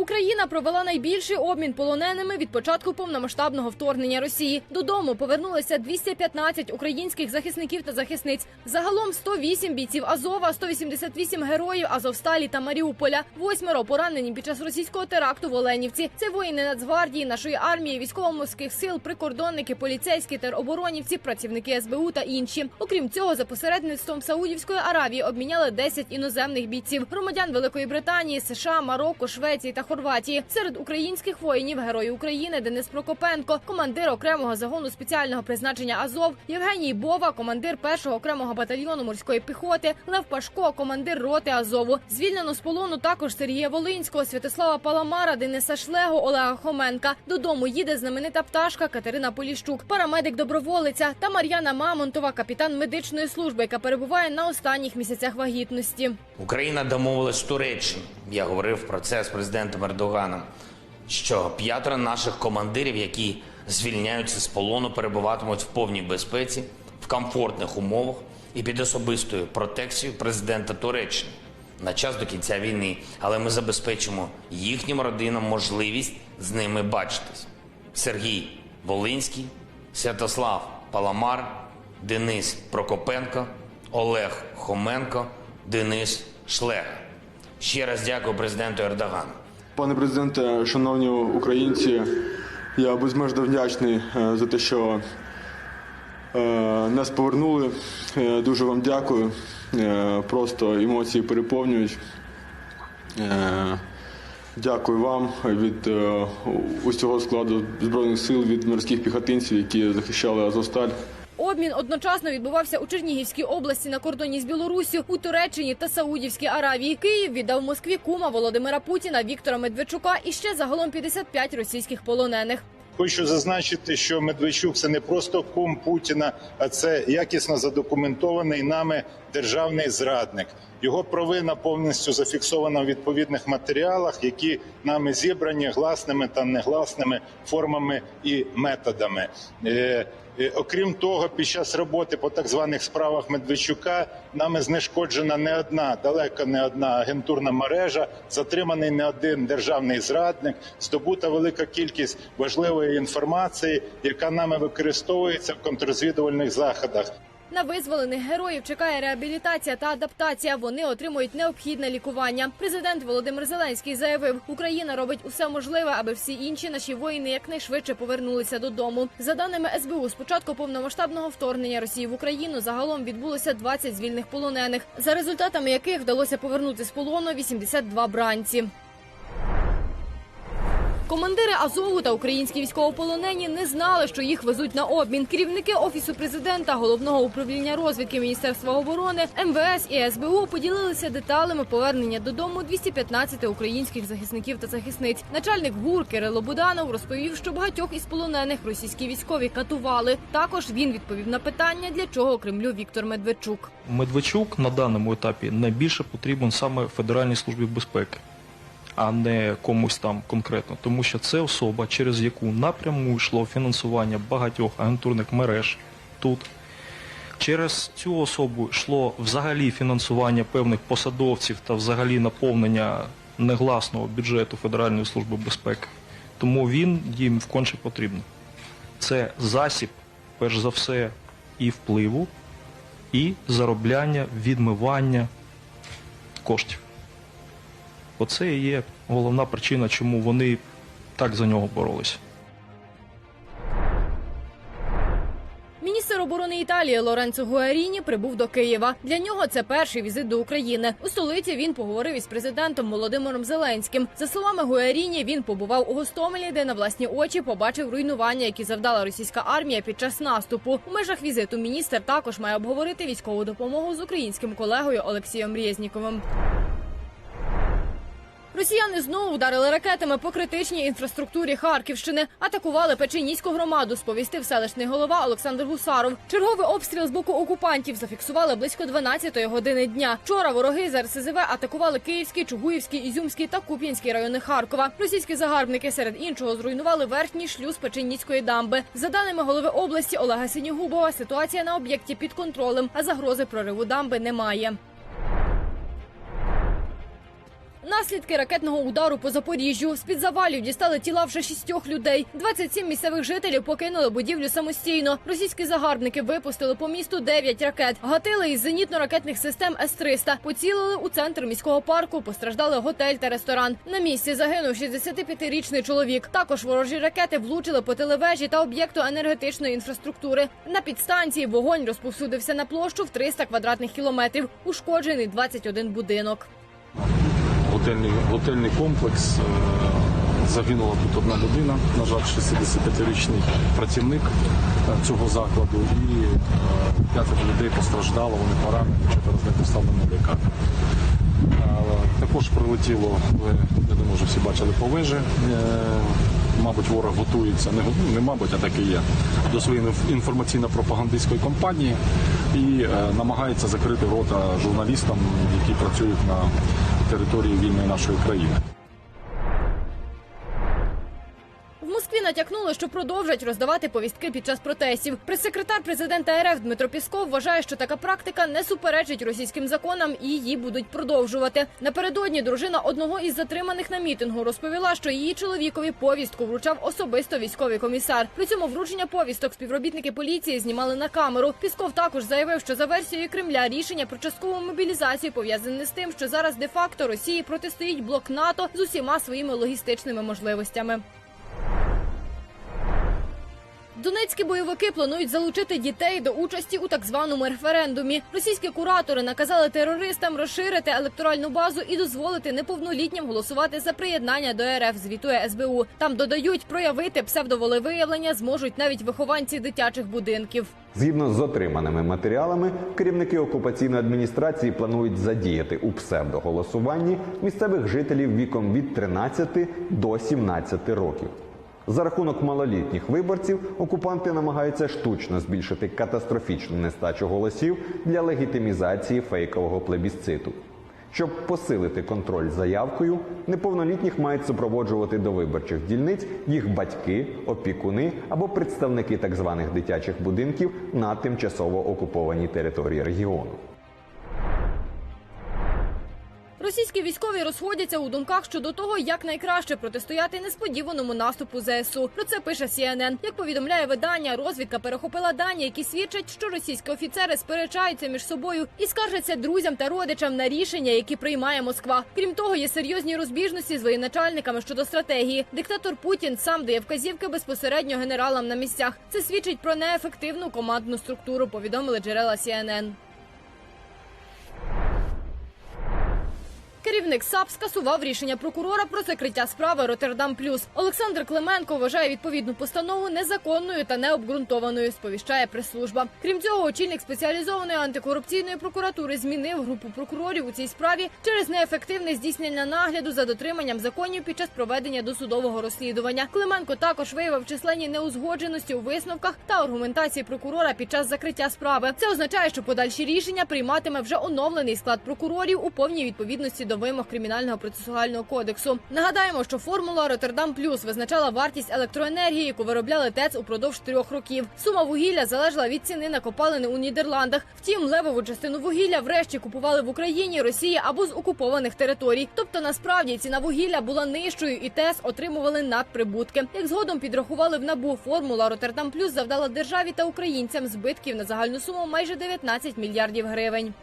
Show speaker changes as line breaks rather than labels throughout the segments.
Україна провела найбільший обмін полоненими від початку повномасштабного вторгнення Росії. Додому повернулися 215 українських захисників та захисниць. Загалом 108 бійців Азова, 188 героїв Азовсталі та Маріуполя. Восьмеро поранені під час російського теракту в Оленівці. Це воїни Нацгвардії, нашої армії, військово-морських сил, прикордонники, поліцейські тероборонівці, працівники СБУ та інші. Окрім цього, за посередництвом Саудівської Аравії обміняли 10 іноземних бійців громадян Великої Британії, США, Марокко, Швеції та Хорватії. Серед українських воїнів герої України Денис Прокопенко, командир окремого загону спеціального призначення Азов, Євгеній Бова, командир першого окремого батальйону морської піхоти, Лев Пашко, командир роти Азову. Звільнено з полону також Сергія Волинського, Святослава Паламара, Дениса Шлего, Олега Хоменка. Додому їде знаменита пташка Катерина Поліщук, парамедик доброволиця та Мар'яна Мамонтова, капітан медичної служби, яка перебуває на останніх місяцях вагітності.
Україна домовилась з Туреччиною. Я говорив про це з президентом Ердоганом. Що п'ятеро наших командирів, які звільняються з полону, перебуватимуть в повній безпеці, в комфортних умовах і під особистою протекцією президента Туреччини на час до кінця війни. Але ми забезпечимо їхнім родинам можливість з ними бачитись. Сергій Волинський, Святослав Паламар, Денис Прокопенко, Олег Хоменко, Денис Шлег. Ще раз дякую президенту Ердогану.
Пане президенте, шановні українці, я безмежно вдячний е, за те, що е, нас повернули. Е, Дуже вам дякую. Просто емоції переповнюють. Дякую вам від усього складу Збройних сил, від морських піхотинців, які захищали Азовсталь.
Обмін одночасно відбувався у Чернігівській області на кордоні з Білоруссю, у Туреччині та Саудівській Аравії. Київ віддав Москві кума Володимира Путіна, Віктора Медведчука і ще загалом 55 російських полонених.
Хочу зазначити, що Медведчук це не просто кум Путіна, а це якісно задокументований нами державний зрадник. Його провина повністю зафіксована в відповідних матеріалах, які нами зібрані гласними та негласними формами і методами. Е, Окрім того, під час роботи по так званих справах Медведчука нами знешкоджена не одна, далеко не одна агентурна мережа, затриманий не один державний зрадник, здобута велика кількість важливої інформації, яка нами використовується в контррозвідувальних заходах.
На визволених героїв чекає реабілітація та адаптація. Вони отримують необхідне лікування. Президент Володимир Зеленський заявив, Україна робить усе можливе, аби всі інші наші воїни якнайшвидше повернулися додому. За даними СБУ, з початку повномасштабного вторгнення Росії в Україну загалом відбулося 20 звільних полонених, за результатами яких вдалося повернути з полону 82 бранці. Командири Азову та українські військовополонені не знали, що їх везуть на обмін. Керівники офісу президента, головного управління розвідки Міністерства оборони, МВС і СБУ поділилися деталями повернення додому 215 українських захисників та захисниць. Начальник ГУР Кирило Буданов розповів, що багатьох із полонених російські військові катували. Також він відповів на питання, для чого Кремлю Віктор Медведчук.
Медведчук на даному етапі найбільше потрібен саме Федеральній службі безпеки, а не комусь там конкретно, тому що це особа, через яку напряму йшло фінансування багатьох агентурних мереж тут. Через цю особу йшло взагалі фінансування певних посадовців та взагалі наповнення негласного бюджету Федеральної служби безпеки. Тому він їм вконче потрібен. Це засіб, перш за все, і впливу, і заробляння, відмивання коштів. Оце і є головна причина, чому вони так за нього боролися.
Міністр оборони Італії Лоренцо Гуаріні прибув до Києва. Для нього це перший візит до України. У столиці він поговорив із президентом Володимиром Зеленським. За словами Гуаріні, він побував у Гостомелі, де на власні очі побачив руйнування, які завдала російська армія під час наступу. У межах візиту міністр також має обговорити військову допомогу з українським колегою Олексієм Рєзніковим. Росіяни знову вдарили ракетами по критичній інфраструктурі Харківщини. Атакували Печеніську громаду. Сповістив селищний голова Олександр Гусаров. Черговий обстріл з боку окупантів зафіксували близько 12-ї години дня. Вчора вороги з РСЗВ атакували Київський, Чугуївський, Ізюмський та Куп'янський райони Харкова. Російські загарбники серед іншого зруйнували верхній шлюз Печеніської дамби. За даними голови області Олега Синігубова, ситуація на об'єкті під контролем, а загрози прориву дамби немає. Наслідки ракетного удару по Запоріжжю. З під завалів дістали тіла вже шістьох людей. 27 місцевих жителів покинули будівлю самостійно. Російські загарбники випустили по місту 9 ракет. Гатили із зенітно-ракетних систем С-300. Поцілили у центр міського парку. Постраждали готель та ресторан. На місці загинув 65-річний чоловік. Також ворожі ракети влучили по телевежі та об'єкту енергетичної інфраструктури. На підстанції вогонь розповсюдився на площу в 300 квадратних кілометрів. Ушкоджений 21 будинок.
Готельний, готельний комплекс. Е, Загинула тут одна людина, на жаль, 65-річний працівник е, цього закладу, і е, п'ятеро людей постраждало, вони поранені, четверо з них поставлені в лікарню. Також прилетіло, ви, я думаю, вже всі бачили по вежі. Е, Мабуть, ворог готується, не, ну, не мабуть, а так і є, до своєї інформаційно-пропагандистської кампанії і намагається закрити рота журналістам, які працюють на території вільної нашої країни.
Натякнули, що продовжать роздавати повістки під час протестів. Прес-секретар президента РФ Дмитро Пісков вважає, що така практика не суперечить російським законам і її будуть продовжувати. Напередодні дружина одного із затриманих на мітингу розповіла, що її чоловікові повістку вручав особисто військовий комісар. При цьому вручення повісток співробітники поліції знімали на камеру. Пісков також заявив, що за версією Кремля рішення про часткову мобілізацію пов'язане з тим, що зараз де-факто Росії протистоїть блок НАТО з усіма своїми логістичними можливостями. Донецькі бойовики планують залучити дітей до участі у так званому референдумі. Російські куратори наказали терористам розширити електоральну базу і дозволити неповнолітнім голосувати за приєднання до РФ. Звітує СБУ. Там додають, проявити псевдоволевиявлення зможуть навіть вихованці дитячих будинків.
Згідно з отриманими матеріалами, керівники окупаційної адміністрації планують задіяти у псевдоголосуванні місцевих жителів віком від 13 до 17 років. За рахунок малолітніх виборців окупанти намагаються штучно збільшити катастрофічну нестачу голосів для легітимізації фейкового плебісциту. Щоб посилити контроль за явкою, неповнолітніх мають супроводжувати до виборчих дільниць їх батьки, опікуни або представники так званих дитячих будинків на тимчасово окупованій території регіону.
Російські військові розходяться у думках щодо того, як найкраще протистояти несподіваному наступу ЗСУ. Про це пише CNN. Як повідомляє видання, розвідка перехопила дані, які свідчать, що російські офіцери сперечаються між собою і скаржаться друзям та родичам на рішення, які приймає Москва. Крім того, є серйозні розбіжності з воєначальниками щодо стратегії. Диктатор Путін сам дає вказівки безпосередньо генералам на місцях. Це свідчить про неефективну командну структуру. Повідомили джерела CNN. Керівник САП скасував рішення прокурора про закриття справи Роттердам Плюс. Олександр Клименко вважає відповідну постанову незаконною та необґрунтованою. Сповіщає прес-служба. Крім цього, очільник спеціалізованої антикорупційної прокуратури змінив групу прокурорів у цій справі через неефективне здійснення нагляду за дотриманням законів під час проведення досудового розслідування. Клименко також виявив численні неузгодженості у висновках та аргументації прокурора під час закриття справи. Це означає, що подальші рішення прийматиме вже оновлений склад прокурорів у повній відповідності до вимог кримінального процесуального кодексу. Нагадаємо, що формула Роттердам Плюс визначала вартість електроенергії, яку виробляли ТЕЦ упродовж трьох років. Сума вугілля залежала від ціни на копалини у Нідерландах. Втім, левову частину вугілля врешті купували в Україні, Росії або з окупованих територій. Тобто, насправді ціна вугілля була нижчою, і ТЕС отримували надприбутки. Як згодом підрахували в набу, формула Роттердам Плюс завдала державі та українцям збитків на загальну суму майже 19 мільярдів гривень.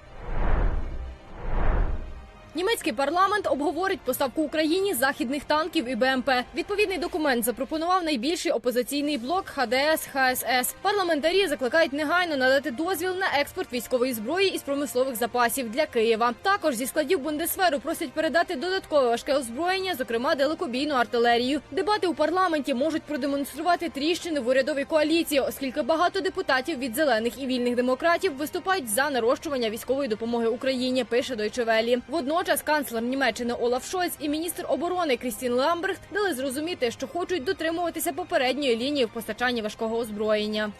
Німецький парламент обговорить поставку Україні західних танків і БМП. Відповідний документ запропонував найбільший опозиційний блок ХДС ХСС. Парламентарі закликають негайно надати дозвіл на експорт військової зброї із промислових запасів для Києва. Також зі складів Бундесверу просять передати додаткове важке озброєння, зокрема далекобійну артилерію. Дебати у парламенті можуть продемонструвати тріщини в урядовій коаліції, оскільки багато депутатів від зелених і вільних демократів виступають за нарощування військової допомоги Україні. Пише Deutsche Welle. Водночас канцлер Німеччини Олаф Шольц і міністр оборони Крістін Ламбрехт дали зрозуміти, що хочуть дотримуватися попередньої лінії в постачанні важкого озброєння.